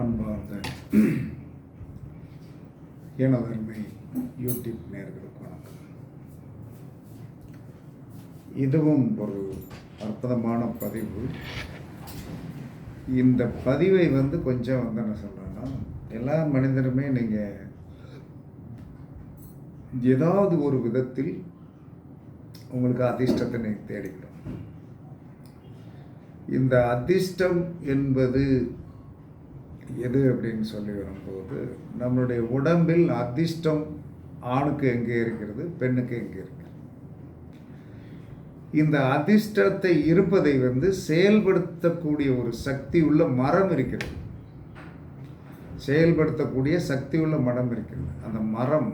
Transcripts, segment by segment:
அன்பார்ந்த எனதருமை யூடியூப் நேர்களுக்கு வணக்கம். இதுவும் ஒரு அற்புதமான பதிவு. இந்த பதிவை வந்து கொஞ்சம் வந்து என்ன சொல்கிறேன்னா எல்லா மனிதருமே நீங்கள் ஏதாவது ஒரு விதத்தில் உங்களுக்கு அதிர்ஷ்டத்தை நீங்கள் தேடிக்கணும். இந்த அதிர்ஷ்டம் என்பது எது அப்படின்னு சொல்லி வரும்போது நம்மளுடைய உடம்பில் அதிர்ஷ்டம் ஆணுக்கு எங்கே இருக்கிறது பெண்ணுக்கு எங்கே இருக்கிறது? இந்த அதிர்ஷ்டத்தை இருப்பதை வந்து செயல்படுத்தக்கூடிய ஒரு சக்தி உள்ள மரம் இருக்கிறது. செயல்படுத்தக்கூடிய சக்தி உள்ள மரம் இருக்கிறது. அந்த மரம்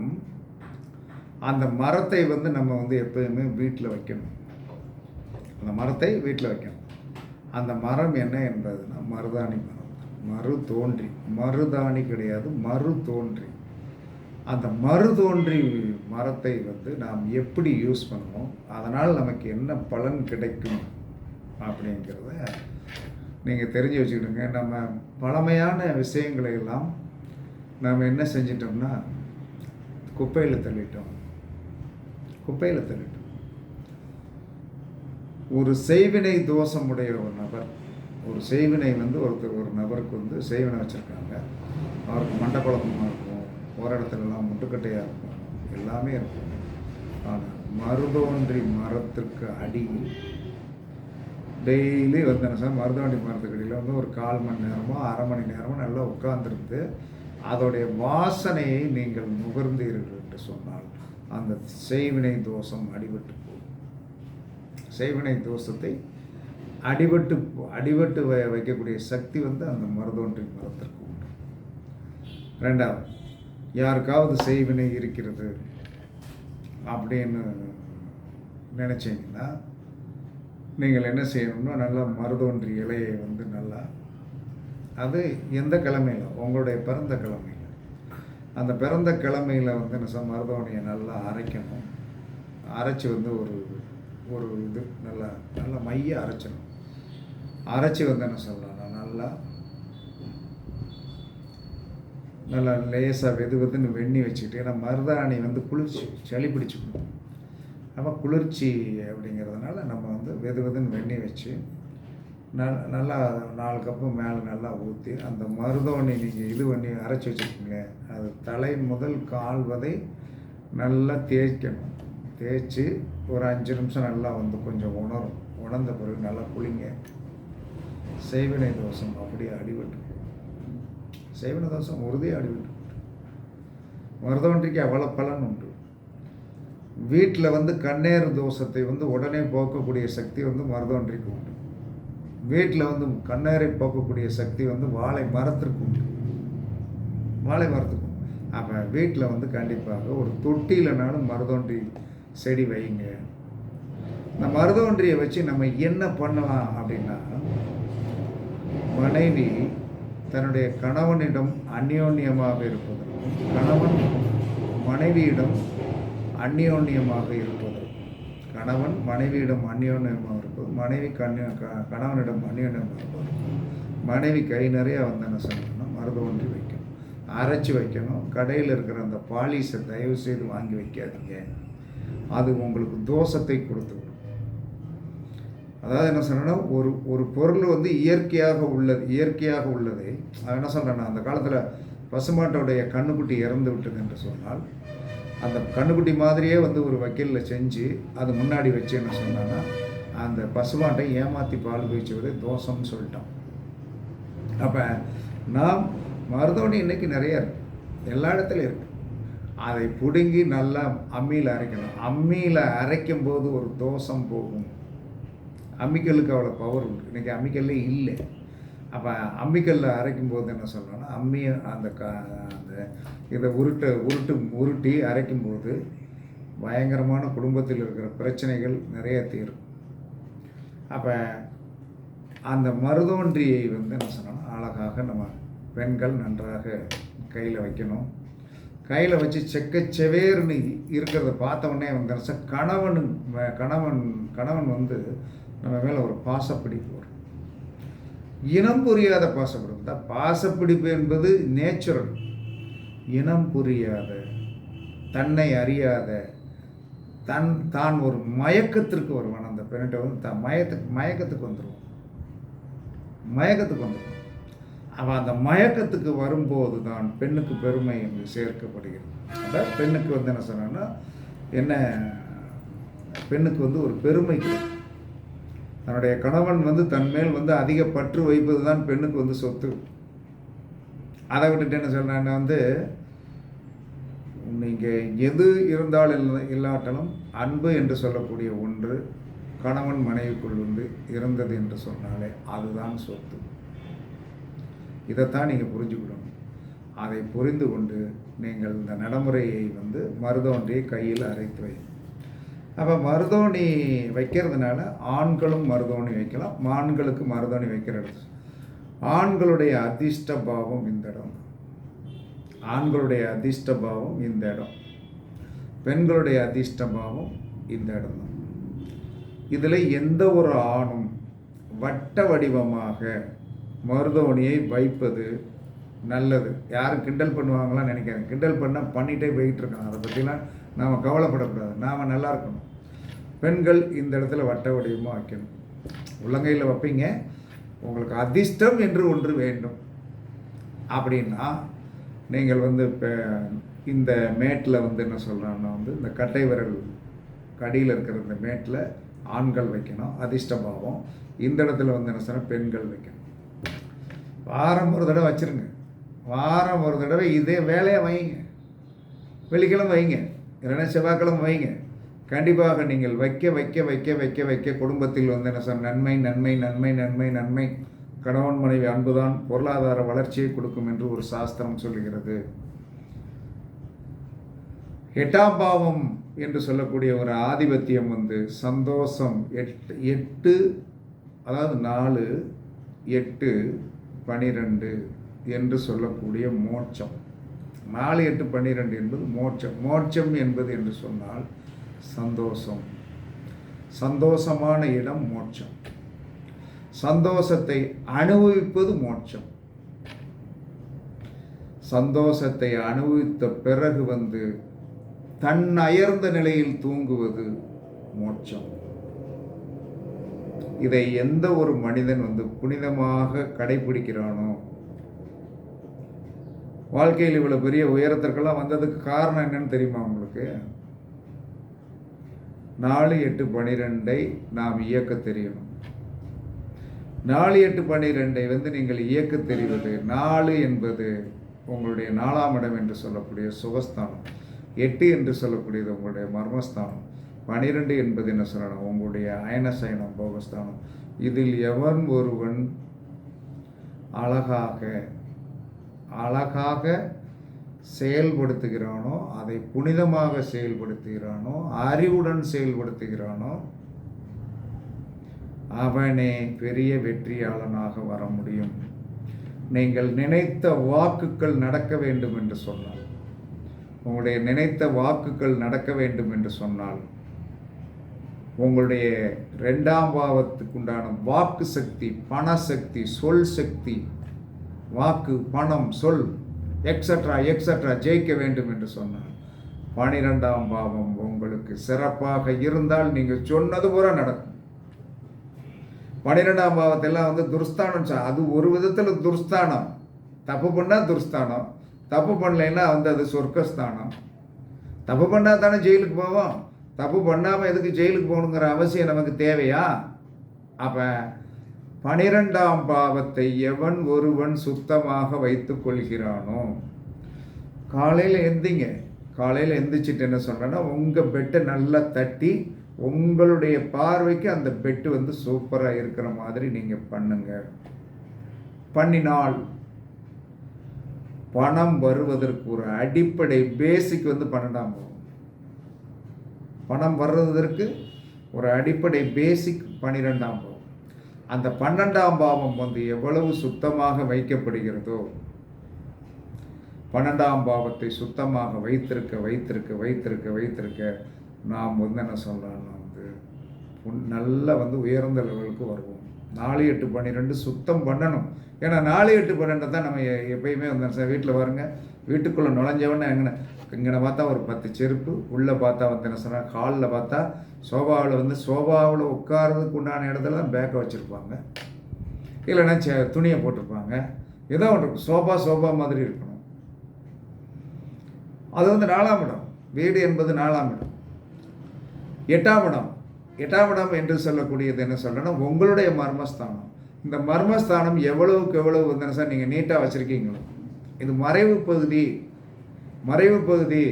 அந்த மரத்தை வந்து நம்ம வந்து எப்பயுமே வீட்டில் வைக்கணும். அந்த மரத்தை வீட்டில் வைக்கணும். அந்த மரம் என்ன என்பதுன்னா மருதாணி மரம். மறு தோன்றி. மருதாணி கிடையாது மறு தோன்றி. அந்த மறு தோன்றி மரத்தை வந்து நாம் எப்படி யூஸ் பண்ணுவோம் அதனால் நமக்கு என்ன பலன் கிடைக்கும் அப்படிங்கிறத நீங்கள் தெரிஞ்சு வச்சுக்கிடுங்க. நம்ம பழமையான விஷயங்களை எல்லாம் நாம் என்ன செஞ்சிட்டோம்னா குப்பையில் தள்ளிட்டோம். குப்பையில் தள்ளிட்டோம். ஒரு செய்வினை தோஷமுடைய ஒரு நபர் ஒரு செய்வினை வந்து ஒருத்தர் ஒரு நபருக்கு வந்து செய்வினை வச்சுருக்காங்க. அவருக்கு மண்டக்குழப்பமாக இருக்கும் ஒரு இடத்துலலாம் முட்டுக்கட்டையாக இருக்கும் எல்லாமே இருக்கும். ஆனால் மருதோன்றி மரத்திற்கு அடியில் டெய்லி வந்து என்ன சார் மருதாண்டி மரத்துக்கு அடியில் வந்து ஒரு கால் மணி நேரமோ அரை மணி நேரமோ நல்லா உட்காந்துருந்து அதோடைய வாசனையை நீங்கள் நுகர்ந்தீர்கள் என்று சொன்னால் அந்த செய்வினை தோஷம் அடிபட்டு போகும். செய்வினை தோஷத்தை அடிபட்டு அடிபட்டு வ வைக்கக்கூடிய சக்தி வந்து அந்த மருதோன்றி மரத்திற்கு உண்டு. ரெண்டாவது யாருக்காவது செய்வினை இருக்கிறது அப்படின்னு நினச்சிங்கன்னா நீங்கள் என்ன செய்யணும்னா நல்லா மருதோன்றி இலையை வந்து நல்லா அது எந்த கிழமையில்? உங்களுடைய பிறந்த கிழமையில். அந்த பிறந்த கிழமையில் வந்து என்ன சொல் மருதோணியை நல்லா அரைக்கணும். அரைச்சி வந்து ஒரு ஒரு இது நல்லா நல்லா மைய அரைச்சிடணும். அரைச்சி வந்து என்ன சொல்லலாம் நல்லா நல்லா லேசாக வெது வெதுன்னு வெண்ணி வச்சுக்கிட்டு ஏன்னா மருதாணி வந்து குளிர்ச்சி சளி பிடிச்சிக்கணும் அப்போ குளிர்ச்சி அப்படிங்கிறதுனால நம்ம வந்து வெது வெதுன்னு வெண்ணி வச்சு நல் நல்லா நாலு கப்பு மேலே நல்லா ஊற்றி அந்த மருதோணி நீங்கள் இது பண்ணி அரைச்சி வச்சுருக்கீங்க அது தலை முதல் கால் வதை நல்லா தேய்க்கணும். தேய்ச்சி ஒரு அஞ்சு நிமிஷம் நல்லா வந்து கொஞ்சம் உணரும். உணர்ந்த பிறகு நல்லா குளிங்க. செய்வினை தோஷம் அப்படியே அடிபட்டு செய்வினை தோஷம் உறுதியாக அடிபட்டு மருதவன்றிக்கு அவ்வளோ பலன் உண்டு. வீட்டில் வந்து கண்ணேறு தோஷத்தை வந்து உடனே போக்கக்கூடிய சக்தி வந்து மருதவன்றிக்கு உண்டு. வீட்டில் வந்து கண்ணேரை போக்கக்கூடிய சக்தி வந்து வாழை மரத்திற்கு உண்டு. வாழை மரத்துக்கு அப்போ வீட்டில் வந்து கண்டிப்பாக ஒரு தொட்டியிலனாலும் மருதோன்றி செடி வைங்க இந்த மருதோன்றியை வச்சு நம்ம என்ன பண்ணலாம் அப்படின்னா மனைவி தன்னுடைய கணவனிடம் அந்யோன்யமாக இருப்பதற்கும் கணவன் மனைவியிடம் அந்யோன்யமாக இருப்பதற்கும் கணவன் மனைவியிடம் அந்யோன்யமாக இருப்பது. மனைவி கண்ணிய கணவனிடம் அந்யோன்யமாக இருப்பது. மனைவி கை நிறைய வந்து என்ன சொல்லணும்னா மருதோன்றி வைக்கணும். அரைச்சி வைக்கணும். கடையில் இருக்கிற அந்த பாலிசை தயவு செய்து வாங்கி வைக்காதீங்க. அது உங்களுக்கு தோஷத்தை கொடுத்து அதாவது என்ன சொன்னேன்னா ஒரு ஒரு பொருள் வந்து இயற்கையாக உள்ளது இயற்கையாக உள்ளது. அது என்ன சொல்கிறேன்னா அந்த காலத்தில் பசுமாட்டோடைய கண்ணுக்குட்டி இறந்து விட்டது என்று சொன்னால் அந்த கண்ணுக்குட்டி மாதிரியே வந்து ஒரு வக்கீலில் செஞ்சு அது முன்னாடி வச்சு என்ன சொன்னான்னா அந்த பசுமாட்டை ஏமாற்றி பால் பயிச்சுவதை தோஷம்னு சொல்லிட்டோம் அப்போ நாம் மருதோணி இன்றைக்கி நிறைய இருக்குது எல்லா இடத்துலையும் இருக்குது அதை பிடுங்கி நல்லா அம்மியில் அரைக்கணும். அம்மியில் அரைக்கும் போது ஒரு தோஷம் போகும். அம்மிக்கல்லுக்கு அவ்வளோ பவர் உண்டு. இன்றைக்கி அம்மிக்கல்லே இல்லை. அப்போ அம்மிக்கல்லில் அரைக்கும் போது என்ன சொல்லணும்னா அம்மியை அந்த க அந்த இதை உருட்ட உருட்டு உருட்டி அரைக்கும் போது பயங்கரமான குடும்பத்தில் இருக்கிற பிரச்சனைகள் நிறைய தீரும். அப்போ அந்த மருதோன்றியை வந்து என்ன சொன்னோம்னா அழகாக நம்ம பெண்கள் நன்றாக கையில் வைக்கணும். கையில் வச்சு செக்க செவேர்னு இருக்கிறத பார்த்தவொடனே வந்து கணவன் கணவன் கணவன் வந்து நம்ம மேலே ஒரு பாசப்பிடிப்பு வரும். இனம் புரியாத பாசப்பிடிப்பு தான் பாசப்பிடிப்பு என்பது நேச்சுரல். இனம் புரியாத தன்னை அறியாத தன் தான் ஒரு மயக்கத்திற்கு வருவான் அந்த பெண்ணிட்ட வந்து த மயத்துக்கு மயக்கத்துக்கு வந்துடுவான் மயக்கத்துக்கு வந்துடுவான் அவன் அந்த மயக்கத்துக்கு வரும்போது தான் பெண்ணுக்கு பெருமை என்று சேர்க்கப்படுகிறது. அதான் பெண்ணுக்கு வந்து என்ன சொன்னான்னா என்ன பெண்ணுக்கு வந்து ஒரு பெருமை கிடைக்கும். தன்னுடைய கணவன் வந்து தன் மேல் வந்து அதிக பற்று வைப்பது தான் பெண்ணுக்கு வந்து சொத்து. அதை விட்டுட்டு என்ன சொல்கிறேன் வந்து நீங்கள் எது இருந்தால் இல்ல இல்லாட்டாலும் அன்பு என்று சொல்லக்கூடிய ஒன்று கணவன் மனைவிக்குள் வந்து இருந்தது என்று சொன்னாலே அதுதான் சொத்து. இதைத்தான் நீங்கள் புரிஞ்சுக்கணும். அதை புரிந்து கொண்டு நீங்கள் இந்த நடைமுறையை வந்து மருதோன்றியை கையில் அரைத்து வைக்கணும் அப்போ மருதோணி வைக்கிறதுனால ஆண்களும் மருதோணி வைக்கலாம் ஆண்களுக்கு மருதோணி வைக்கிறது ஆண்களுடைய அதிர்ஷ்ட பாவம் இந்த இடம். ஆண்களுடைய அதிர்ஷ்ட பாவம் இந்த இடம். பெண்களுடைய அதிர்ஷ்ட பாவம் இந்த இடம் தான். இதில் எந்த ஒரு ஆணும் வட்ட வடிவமாக மருதோணியை வைப்பது நல்லது. யாரும் கிண்டல் பண்ணுவாங்களான்னு நினைக்காது கிண்டல் பண்ணால் பண்ணிகிட்டே போயிட்டுருக்கான் அதை பற்றிலாம் நாம் கவலைப்படக்கூடாது. நாம் நல்லா இருக்கணும். பெண்கள் இந்த இடத்துல வட்ட வடிவமாக வைக்கணும். உள்ளங்கையில் வைப்பீங்க. உங்களுக்கு அதிர்ஷ்டம் என்று ஒன்று வேண்டும். அப்படின்னா நீங்கள் வந்து இப்போ இந்த மேட்டில் வந்து என்ன சொல்கிறாங்கன்னா வந்து இந்த கட்டை விரல் கடியில் இருக்கிற இந்த மேட்டில் ஆண்கள் வைக்கணும். அதிர்ஷ்டமாகவும். இந்த இடத்துல வந்து என்ன சொன்னால் பெண்கள் வைக்கணும். வாரம் ஒரு தடவை வச்சுருங்க. வாரம் ஒரு தடவை இதே வேலையை வைங்க. வெள்ளிக்கிழமை வைங்க. இல்லைன்னா செவ்வாய்க்கிழமை வைங்க. கண்டிப்பாக நீங்கள் வைக்க வைக்க வைக்க வைக்க வைக்க குடும்பத்தில் வந்து என்ன சார் நன்மை நன்மை நன்மை நன்மை நன்மை. கணவன் மனைவி அன்புதான் பொருளாதார வளர்ச்சியை கொடுக்கும் என்று ஒரு சாஸ்திரம் சொல்லுகிறது. எட்டாம் பாவம் என்று சொல்லக்கூடிய ஒரு ஆதிபத்தியம் வந்து சந்தோஷம். எட்டு எட்டு அதாவது நாலு எட்டு பனிரெண்டு என்று சொல்லக்கூடிய மோட்சம். நாலு எட்டு பன்னிரெண்டு என்பது மோட்சம். மோட்சம் என்பது என்று சொன்னால் சந்தோஷம். சந்தோஷமான இடம் மோட்சம். சந்தோஷத்தை அனுபவிப்பது மோட்சம். சந்தோஷத்தை அனுபவித்த பிறகு வந்து தன் அயர்ந்த நிலையில் தூங்குவது மோட்சம். இதை எந்த ஒரு மனிதன் வந்து புனிதமாக கடைபிடிக்கிறானோ வாழ்க்கையில் இவ்வளோ பெரிய உயரத்திற்கெல்லாம் வந்ததுக்கு காரணம் என்னன்னு தெரியுமா உங்களுக்கு? நாலு எட்டு பனிரெண்டை நாம் இயக்க தெரியணும். நாலு எட்டு பன்னிரெண்டை வந்து நீங்கள் இயக்க தெரிவது நாலு என்பது உங்களுடைய நாலாம் இடம் என்று சொல்லக்கூடிய சுகஸ்தானம். எட்டு என்று சொல்லக்கூடியது உங்களுடைய மர்மஸ்தானம். பனிரெண்டு என்பது என்ன சொல்லணும்? உங்களுடைய அயனசயனம் போகஸ்தானம். இதில் எவன் ஒருவன் அழகாக அழகாக செயல்படுத்துகிறானோ அதை புனிதமாக செயல்படுத்துகிறானோ அறிவுடன் செயல்படுத்துகிறானோ அவனே பெரிய வெற்றியாளனாக வர முடியும். நீங்கள் நினைத்த வாக்குகள் நடக்க வேண்டும் என்று சொன்னால் உங்களுடைய நினைத்த வாக்குகள் நடக்க வேண்டும் என்று சொன்னால் உங்களுடைய ரெண்டாம் பாவத்துக்கு உண்டான வாக்கு சக்தி பண சக்தி சொல் சக்தி வாக்கு பணம் சொல் எக்ஸட்ரா எக்ஸட்ரா ஜெயிக்க வேண்டும் என்று சொன்னார். பனிரெண்டாம் பாவம் உங்களுக்கு சிறப்பாக இருந்தால் நீங்கள் சொன்னது பூரா நடக்கும். பனிரெண்டாம் பாவத்தெல்லாம் வந்து துர்ஸ்தானம் அது ஒரு விதத்தில் துர்ஸ்தானம். தப்பு பண்ணால் துர்ஸ்தானம். தப்பு பண்ணலைன்னா வந்து அது சொர்க்கஸ்தானம். தப்பு பண்ணால் தானே ஜெயிலுக்கு போவோம். தப்பு பண்ணாமல் எதுக்கு ஜெயிலுக்கு போகணுங்கிற அவசியம் நமக்கு தேவையா? அப்போ பனிரெண்டாம் பாவத்தை எவன் ஒருவன் சுத்தமாக வைத்து கொள்கிறானோ? காலையில் எந்திங்க. காலையில் எந்திரிச்சிட்டு என்ன சொல்கிறேன்னா உங்கள் பெட்டை நல்லா தட்டி உங்களுடைய பார்வைக்கு அந்த பெட்டு வந்து சூப்பராக இருக்கிற மாதிரி நீங்கள் பண்ணுங்க. பண்ணினால் பணம் வருவதற்கு ஒரு அடிப்படை பேசிக் வந்து பன்னெண்டாம் பாவம். பணம் வர்றதற்கு ஒரு அடிப்படை பேசிக் பன்னிரெண்டாம் பாவம். அந்த பன்னெண்டாம் பாவம் வந்து எவ்வளவு சுத்தமாக வைக்கப்படுகிறதோ பன்னெண்டாம் பாவத்தை சுத்தமாக வைத்திருக்க வைத்திருக்க வைத்திருக்க வைத்திருக்க நாம் வந்து என்ன சொல்கிறோம்னா வந்து நல்லா நல்ல வந்து உயர்ந்த லெவலுக்கு வருவோம். நாலு எட்டு பன்னிரெண்டு சுத்தம் பண்ணணும். ஏன்னா நாலு எட்டு பன்னெண்டு தான் நம்ம எப்பயுமே வந்து வீட்டில் வருங்க வீட்டுக்குள்ளே நுழைஞ்சவொன்னே எங்கன்னா இங்கே பார்த்தா ஒரு பத்து செருப்பு உள்ளே பார்த்தா வந்து என்ன சொன்னால் காலில் பார்த்தா சோபாவில் வந்து சோபாவில் உட்கார்றதுக்கு உண்டான இடத்துல தான் பேக்கை வச்சுருப்பாங்க. இல்லைன்னா சே துணியை போட்டிருப்பாங்க. ஏதோ ஒன்று இருக்கும். சோபா சோபா மாதிரி இருக்கணும். அது வந்து நாலாம் இடம். வீடு என்பது நாலாம் இடம். எட்டாம் இடம். எட்டாம் இடம் என்று சொல்லக்கூடியது என்ன சொல்லணும் உங்களுடைய மர்மஸ்தானம். இந்த மர்மஸ்தானம் எவ்வளவுக்கு எவ்வளவு வந்து சார் நீங்கள் நீட்டாக வச்சுருக்கீங்களோ இது மறைவு பகுதி மறைவு பகுதி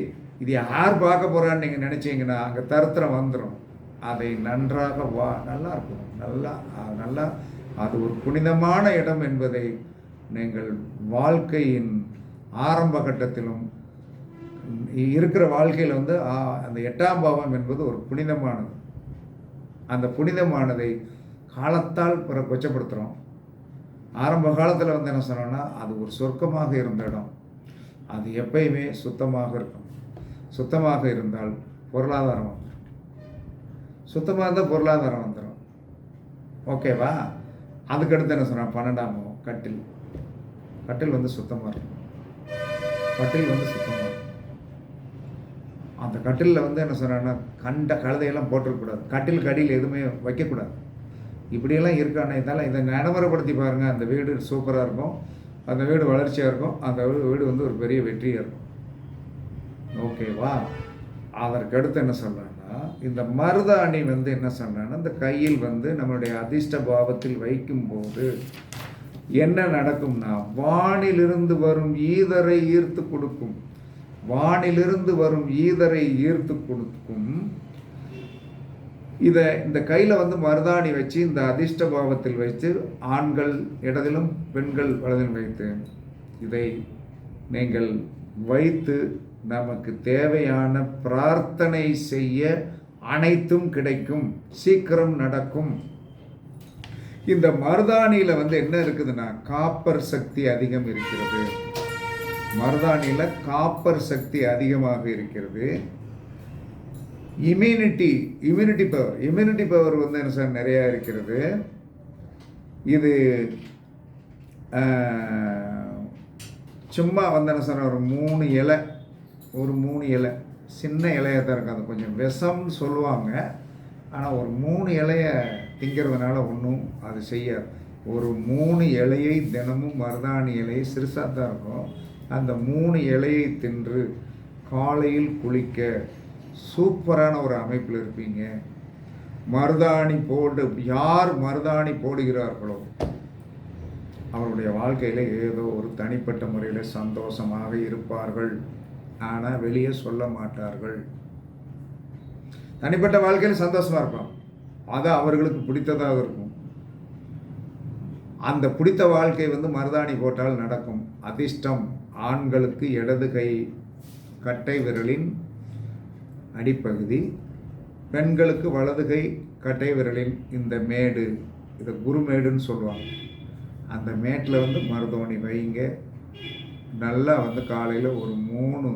இது யார் பார்க்க போகிறான்னு நீங்கள் நினச்சிங்கன்னா அங்கே தருத்திரம் வந்துடும் அதை நன்றாக வா நல்லா இருக்கும். நல்லா நல்லா அது ஒரு புனிதமான இடம் என்பதை நீங்கள் வாழ்க்கையின் ஆரம்ப கட்டத்திலும் இருக்கிற வாழ்க்கையில் வந்து ஆ, அந்த எட்டாம் பாவம் என்பது ஒரு புனிதமானது. அந்த புனிதமானதை காலத்தால் பிற கொச்சப்படுத்துகிறோம் ஆரம்ப காலத்தில் வந்து என்ன சொன்னோன்னா அது ஒரு சொர்க்கமாக இருந்த இடம். அது எப்பயுமே சுத்தமாக இருக்கும். சுத்தமாக இருந்தால் பொருளாதாரம் வந்துடும் சுத்தமாக இருந்தால் பொருளாதாரம் வந்துடும் ஓகேவா அதுக்கடுத்து என்ன சொன்னால் பன்னெண்டாம் கட்டில். கட்டில் வந்து சுத்தமாக இருக்கும். கட்டில் வந்து சுத்தமாக இருக்கும். அந்த கட்டிலில் வந்து என்ன சொன்னான்னா கண்ட கழுதையெல்லாம் போட்டுறக்கூடாது கட்டில் கடியில் எதுவுமே வைக்கக்கூடாது இப்படியெல்லாம் இருக்கானே இதெல்லாம் இதை நடைமுறைப்படுத்தி பாருங்கள் அந்த வீடு சூப்பராக இருக்கும். அந்த வீடு வளர்ச்சியாக இருக்கும். அந்த வீடு வீடு வந்து ஒரு பெரிய வெற்றியாக இருக்கும். ஓகேவா அதற்கு அடுத்து என்ன சொல்கிறேன்னா இந்த மருதாணி வந்து என்ன சொல்கிறேன்னா இந்த கையில் வந்து நம்மளுடைய அதிர்ஷ்ட பாவத்தில் வைக்கும்போது என்ன நடக்கும்னா வானிலிருந்து வரும் ஈதரை ஈர்த்து கொடுக்கும். வானிலிருந்து வரும் ஈதரை ஈர்த்து கொடுக்கும். இதை இந்த கையில் வந்து மருதாணி வச்சு இந்த அதிர்ஷ்ட பாவத்தில் வைத்து ஆண்கள் இடத்திலும் பெண்கள் வலதிலும் வைத்து இதை நீங்கள் வைத்து நமக்கு தேவையான பிரார்த்தனை செய்ய அனைத்தும் கிடைக்கும். சீக்கிரம் நடக்கும். இந்த மருதாணியில் வந்து என்ன இருக்குதுன்னா காப்பர் சக்தி அதிகம் இருக்கிறது. மருதாணியில் காப்பர் சக்தி அதிகமாக இருக்கிறது. Immunity immunity power immunity power வந்து என்ன சார் நிறையா இருக்கிறது. இது சும்மா வந்து என்ன சார் ஒரு மூணு இலை ஒரு மூணு இலை. சின்ன இலையாக தான் இருக்கும். அது கொஞ்சம் விஷம்னு சொல்லுவாங்க. ஆனால் ஒரு மூணு இலையை திங்கிறதுனால ஒன்றும் அது செய்யாது. ஒரு மூணு இலையை தினமும் மருதாணி இலையை சிறுசாக தான் இருக்கும். அந்த மூணு இலையை தின்று காலையில் குளிக்க சூப்பரான ஒரு அமைப்பில் இருப்பீங்க. மருதாணி போட்டு யார் மருதாணி போடுகிறார்களோ அவருடைய வாழ்க்கையில் ஏதோ ஒரு தனிப்பட்ட முறையில் சந்தோஷமாக இருப்பார்கள். ஆனால் வெளியே சொல்ல மாட்டார்கள். தனிப்பட்ட வாழ்க்கையில் சந்தோஷமாக இருப்பான். அது அவர்களுக்கு பிடித்ததாக இருக்கும். அந்த பிடித்த வாழ்க்கை வந்து மருதாணி போட்டால் நடக்கும். அதிர்ஷ்டம் ஆண்களுக்கு இடது கை கட்டை விரலின் அடிப்பகுதி. பெண்களுக்கு வலது கை கட்டை விரலின் இந்த மேடு இதை குருமேடுன்னு சொல்லுவாங்க. அந்த மேட்டில் வந்து மருதாணி வைங்க. நல்லா வந்து காலையில் ஒரு மூணு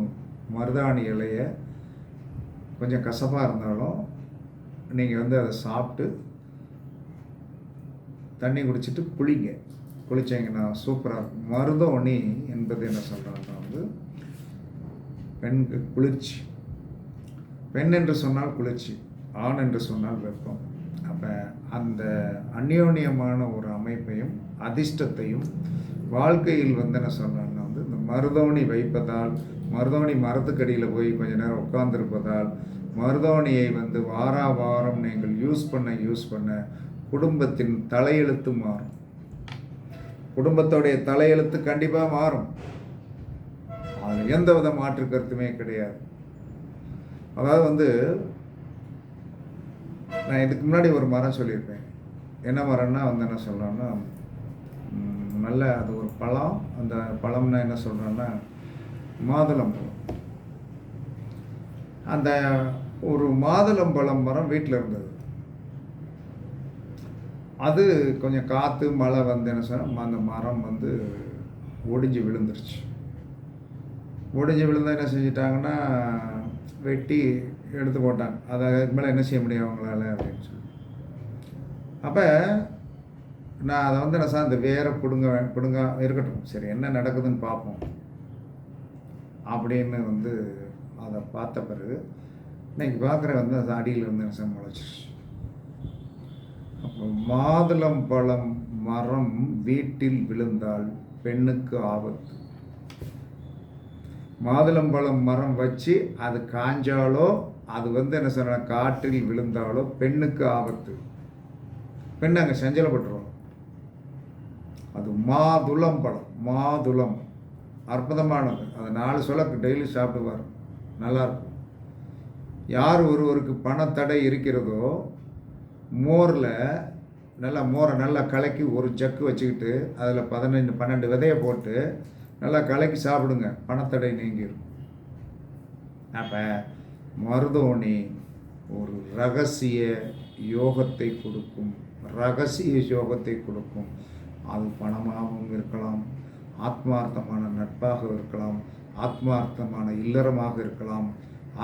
மருதாணி இலைய கொஞ்சம் கசப்பாக இருந்தாலும் நீங்கள் வந்து அதை சாப்பிட்டு தண்ணி குடிச்சிட்டு குளிங்க. குளிச்சிங்கன்னா சூப்பராக இருக்கும். மருதோணி என்பது என்ன சொல்கிறாங்கன்னா வந்து பெண்கள் குளிர்ச்சி. பெண் என்று சொன்னால் குளிர்ச்சி ஆண் என்று சொன்னால் வெப்பம். அப்போ அந்த அந்யோன்யமான ஒரு அமைப்பையும் அதிர்ஷ்டத்தையும் வாழ்க்கையில் வந்து என்ன சொல்கிறாங்கன்னா வந்து இந்த மருதோணி வைப்பதால் மருதோணி மரத்துக்கடியில் போய் கொஞ்ச நேரம் உட்கார்ந்திருப்பதால் மருதோணியை வந்து வாரா வாரம் நீங்கள் யூஸ் பண்ண யூஸ் பண்ண குடும்பத்தின் தலையெழுத்து மாறும். குடும்பத்தோடைய தலையெழுத்து கண்டிப்பாக மாறும். அதில் எந்த வித மாற்று கருத்துமே கிடையாது. அதாவது வந்து நான் இதுக்கு முன்னாடி ஒரு மரம் சொல்லியிருப்பேன். என்ன மரம்னா வந்து என்ன சொல்கிறேன்னா நல்ல அது ஒரு பழம் அந்த பழம்னா என்ன சொல்கிறேன்னா மாதுளம்பழம் அந்த ஒரு மாதுளம்பழம் மரம் வீட்டில் இருந்தது. அது கொஞ்சம் காற்று மழை வந்து என்ன சொன்னால் அந்த மரம் வந்து ஒடிஞ்சு விழுந்துருச்சு. ஒடிஞ்சு விழுந்தால் என்ன செஞ்சிட்டாங்கன்னா வெட்டி எடுத்து போட்டாங்க அதை அதுக்கு மேலே என்ன செய்ய முடியும் அவங்களால அப்படின்னு சொல்லி. அப்போ நான் அதை வந்து என்ன சார் இந்த வேரை பிடுங்க பிடுங்க இருக்கட்டும். சரி என்ன நடக்குதுன்னு பார்ப்போம். அப்படின்னு வந்து அதை பார்த்த பிறகு இன்றைக்கி பார்க்குற வந்து அது அடியில் வந்து என்ன சார் முளைச்சிருச்சு. அப்போ மாதுளம் பழம் மரம் வீட்டில் விழுந்தால் பெண்ணுக்கு ஆபத்து. மாதுளம்பழம் மரம் வச்சு அது காஞ்சாலோ அது வந்து என்ன சொல்ற காற்றில் விழுந்தாலோ பெண்ணுக்கு ஆபத்து. பெண் அங்கே செஞ்சலப்பட்டுருவோம் அது மாதுளம் பழம் மாதுளம். அற்புதமானது. அது நாலு சொலக்கு டெய்லி சாப்பிடுவார். நல்லாயிருக்கும். யார் ஒருவருக்கு பணத்தடை இருக்கிறதோ மோரில் நல்லா மோரை நல்லா கலக்கி ஒரு ஜக்கு வச்சுக்கிட்டு அதில் பதினஞ்சு பன்னெண்டு விதையை போட்டு நல்லா கலக்கி சாப்பிடுங்க. பணத்தடை நீங்கிடும் அப்போ மருதோணி ஒரு ரகசிய யோகத்தை கொடுக்கும். ரகசிய யோகத்தை கொடுக்கும். அது பணமாகவும் இருக்கலாம். ஆத்மார்த்தமான நட்பாக இருக்கலாம். ஆத்மார்த்தமான இல்லறமாக இருக்கலாம்.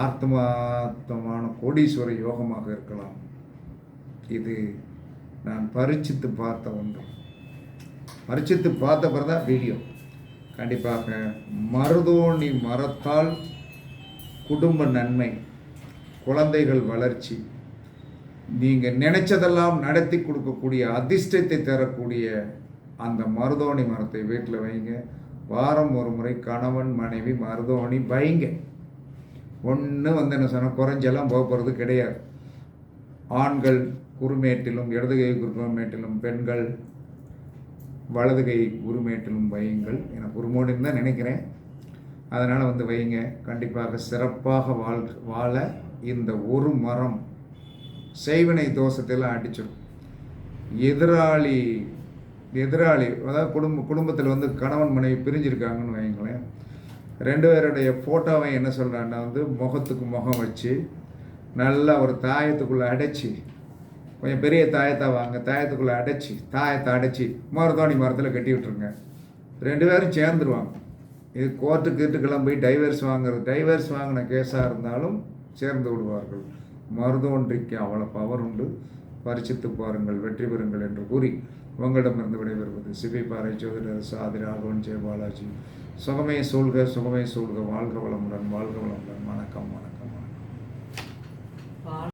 ஆத்மார்த்தமான கோடீஸ்வர யோகமாக இருக்கலாம். இது நான் பரிச்சித்து பார்த்த ஒன்று. பரிச்சித்து பார்த்த பிறதான் வீடியோ. கண்டிப்பாக. மருதோணி மரத்தால் குடும்ப நன்மை குழந்தைகள் வளர்ச்சி. நீங்கள் நினைச்சதெல்லாம் நடத்தி கொடுக்கக்கூடிய அதிர்ஷ்டத்தை தரக்கூடிய அந்த மருதோணி மரத்தை வீட்டில் வைங்க. வாரம் ஒரு முறை கணவன் மனைவி மருதோணி வைங்க. ஒன்று வந்து என்ன சொன்னால் குறைஞ்செல்லாம் போக போகிறது கிடையாது. ஆண்கள் குறுமேட்டிலும் இடது கை குறுமேட்டிலும் பெண்கள் வலது கை குருமேட்டிலும் வையுங்கள் எனக்கு குருமோடின்னு தான் நினைக்கிறேன். அதனால் வந்து வையுங்க. கண்டிப்பாக சிறப்பாக வாழ் வாழ இந்த ஒரு மரம் செய்வினை தோஷத்தெல்லாம் அடிச்சிடும். எதிராளி எதிராளி அதாவது குடும்ப குடும்பத்தில் வந்து கணவன் மனைவி பிரிஞ்சிருக்காங்கன்னு வைங்களேன் ரெண்டு பேருடைய ஃபோட்டோவை என்ன சொல்கிறான்னா வந்து முகத்துக்கு முகம் வச்சு நல்லா ஒரு தாயத்துக்குள்ளே அடைச்சி கொஞ்சம் பெரிய தாயத்தை வாங்க. தாயத்துக்குள்ளே அடைச்சி தாயத்தை அடைச்சி மருதாணி மரத்தில் கட்டி விட்டுருங்க. ரெண்டு பேரும் சேர்ந்துருவாங்க. இது கோர்ட்டு கீட்டுக்கெல்லாம் போய் டைவர்ஸ் வாங்குறது. டைவர்ஸ் வாங்கின கேஸாக இருந்தாலும் சேர்ந்து விடுவார்கள். மருதோன்றிக்கு அவ்வளோ பவர் உண்டு. பரிசித்து பாருங்கள் வெற்றி பெறுங்கள் என்று கூறி உங்களிடமிருந்து விடைபெறுவது சிபிபாறை ஜோதிடர் சாதி ராகவன் ஜெயபாலாஜி சுகமே சூழ்க சுகமே சூழ்க. வாழ்க வளமுடன் வாழ்க வளமுடன். வணக்கம் வணக்கம் வணக்கம்.